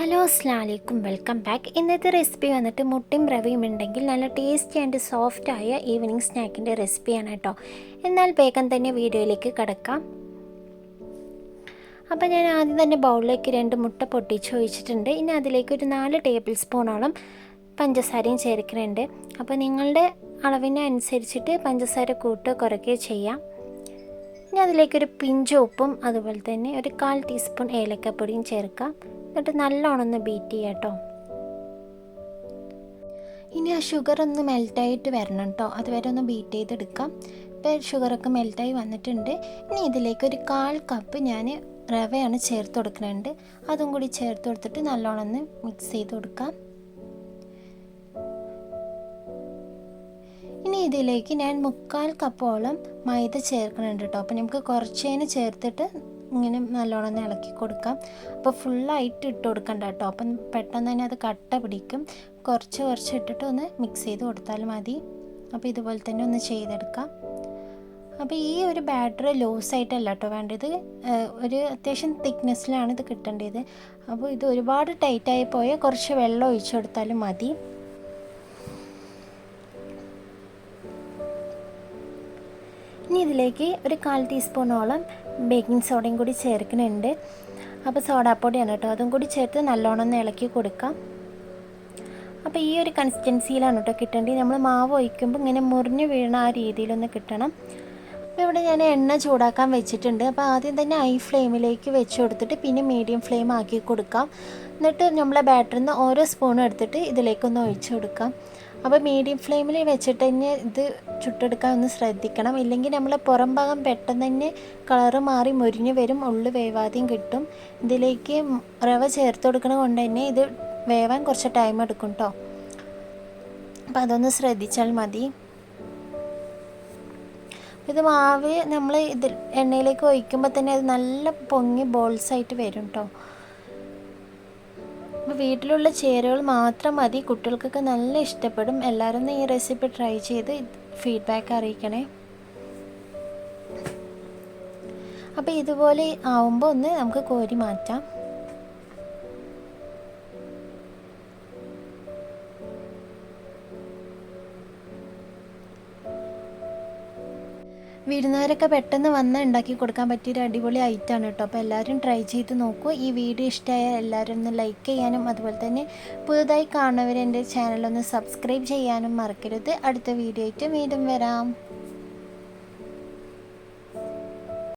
Hello അസ്ലാം വലൈക്കും welcome back. ഇന്നത്തെ റെസിപ്പി വന്നിട്ട് മുട്ടയും റവയും ഉണ്ടെങ്കിൽ നല്ല ടേസ്റ്റി ആൻഡ് സോഫ്റ്റ് ആയ ഈവനിങ് സ്നാക്കിന്റെ റെസിപ്പിയാണ് കേട്ടോ. എന്നാൽ വേഗം തന്നെ വീഡിയോയിലേക്ക് കിടക്കാം. അപ്പോൾ ഞാൻ ആദ്യം തന്നെ ബൗളിലേക്ക് രണ്ട് മുട്ട പൊട്ടിച്ച് ഒഴിച്ചിട്ടുണ്ട്. ഇനി അതിലേക്ക് ഒരു നാല് ടേബിൾ സ്പൂണോളം പഞ്ചസാരയും ചേർക്കുന്നുണ്ട്. അപ്പോൾ നിങ്ങളുടെ അളവിനെ അനുസരിച്ചിട്ട് പഞ്ചസാര കൂട്ട് കുറയ്ക്കുകയോ ചെയ്യാം. ഇനി അതിലേക്കൊരു പിഞ്ച് ഉപ്പും അതുപോലെ തന്നെ ഒരു കാൽ ടീസ്പൂൺ ഏലക്കപ്പൊടിയും ചേർക്കാം. എന്നിട്ട് നല്ലോണം ഒന്ന് ബീറ്റ് ചെയ്യാം കേട്ടോ. ഇനി ആ ഷുഗർ ഒന്ന് മെൽറ്റായിട്ട് വരണം കേട്ടോ. അതുവരെ ഒന്ന് ബീറ്റ് ചെയ്തെടുക്കാം. ഇപ്പോൾ ഷുഗറൊക്കെ മെൽറ്റായി വന്നിട്ടുണ്ട്. ഇനി ഇതിലേക്ക് ഒരു കാൽ കപ്പ് ഞാൻ റവയാണ് ചേർത്ത് കൊടുക്കുന്നുണ്ട്. അതും കൂടി ചേർത്ത് കൊടുത്തിട്ട് നല്ലോണം ഒന്ന് മിക്സ് ചെയ്ത് കൊടുക്കാം. ഇനി ഇതിലേക്ക് ഞാൻ മുക്കാൽ കപ്പോളം മൈദ ചേർക്കുന്നുണ്ട് കേട്ടോ. അപ്പോൾ നമുക്ക് കുറച്ചേനെ ചേർത്തിട്ട് ഇങ്ങനെ നല്ലോണം ഇളക്കി കൊടുക്കാം. അപ്പോൾ ഫുള്ളായിട്ട് ഇട്ട് കൊടുക്കണ്ട കേട്ടോ. അപ്പം പെട്ടെന്ന് തന്നെ അത് കട്ട പിടിക്കും. കുറച്ച് കുറച്ച് ഇട്ടിട്ട് ഒന്ന് മിക്സ് ചെയ്ത് കൊടുത്താൽ മതി. അപ്പോൾ ഇതുപോലെ തന്നെ ഒന്ന് ചെയ്തെടുക്കാം. അപ്പോൾ ഈ ഒരു ബാറ്റർ ലൂസായിട്ടല്ല കേട്ടോ വേണ്ടത്. ഒരു അത്യാവശ്യം തിക്നെസ്സിലാണ് ഇത് കിട്ടേണ്ടത്. അപ്പോൾ ഇത് ഒരുപാട് ടൈറ്റായി പോയാൽ കുറച്ച് വെള്ളം ഒഴിച്ചു കൊടുത്താലും മതി. ഇനി ഇതിലേക്ക് ഒരു കാൽ ടീസ്പൂണോളം ബേക്കിംഗ് സോഡയും കൂടി ചേർക്കുന്നുണ്ട്. അപ്പോൾ സോഡാപ്പൊടിയാണ് കേട്ടോ. അതും കൂടി ചേർത്ത് നല്ലോണം ഒന്ന് ഇളക്കി കൊടുക്കാം. അപ്പോൾ ഈ ഒരു കൺസിസ്റ്റൻസിയിലാണ് കേട്ടോ കിട്ടേണ്ടത്. നമ്മൾ മാവ് ഒഴിക്കുമ്പോൾ ഇങ്ങനെ മുറിഞ്ഞു വീണ ആ രീതിയിലൊന്ന് കിട്ടണം. അപ്പോൾ ഇവിടെ ഞാൻ എണ്ണ ചൂടാക്കാൻ വെച്ചിട്ടുണ്ട്. അപ്പോൾ ആദ്യം തന്നെ ഹൈ ഫ്ലെയിമിലേക്ക് വെച്ച് കൊടുത്തിട്ട് പിന്നെ മീഡിയം ഫ്ലെയിം ആക്കി കൊടുക്കാം. എന്നിട്ട് നമ്മളെ ബാറ്ററിൽ നിന്ന് ഓരോ സ്പൂണും എടുത്തിട്ട് ഇതിലേക്കൊന്ന് ഒഴിച്ചു കൊടുക്കാം. അപ്പോൾ മീഡിയം ഫ്ലെയിമിൽ വെച്ചിട്ട് തന്നെ ഇത് ചുട്ടെടുക്കാൻ ഒന്ന് ശ്രദ്ധിക്കണം. ഇല്ലെങ്കിൽ നമ്മൾ പുറം ഭാഗം പെട്ടെന്ന് തന്നെ കളറ് മാറി മുരിഞ്ഞ് വരും ഉള്ളു വേവാതെയും കിട്ടും. ഇതിലേക്ക് റവ ചേർത്ത് കൊടുക്കണ കൊണ്ട് തന്നെ ഇത് വേവാൻ കുറച്ച് ടൈം എടുക്കും കേട്ടോ അപ്പോൾ അതൊന്ന് ശ്രദ്ധിച്ചാൽ മതി. ഇത് മാവ് നമ്മൾ ഇത് എണ്ണയിലേക്ക് ഒഴിക്കുമ്പോൾ തന്നെ അത് നല്ല പൊങ്ങി ബോൾസായിട്ട് വരും കേട്ടോ അപ്പോൾ വീട്ടിലുള്ള ചേരുവകൾ മാത്രം മതി. കുട്ടികൾക്കൊക്കെ നല്ല ഇഷ്ടപ്പെടും. എല്ലാവരും ഈ റെസിപ്പി ട്രൈ ചെയ്ത് ഫീഡ്ബാക്ക് അറിയിക്കണേ. അപ്പോൾ ഇതുപോലെ ആവുമ്പോൾ ഒന്ന് നമുക്ക് കോരി മാറ്റാം. വിരുന്നുകാരൊക്കെ പെട്ടെന്ന് വന്ന് ഉണ്ടാക്കി കൊടുക്കാൻ പറ്റിയൊരു അടിപൊളി ഐറ്റമാണ് കേട്ടോ. അപ്പോൾ എല്ലാവരും ട്രൈ ചെയ്ത് നോക്കൂ. ഈ വീഡിയോ ഇഷ്ടമായ എല്ലാവരും ഒന്ന് ലൈക്ക് ചെയ്യാനും അതുപോലെ തന്നെ പുതുതായി കാണുന്നവർ എന്റെ ചാനലൊന്ന് സബ്സ്ക്രൈബ് ചെയ്യാനും മറക്കരുത്. അടുത്ത വീഡിയോ ആയിട്ട് വീണ്ടും വരാം.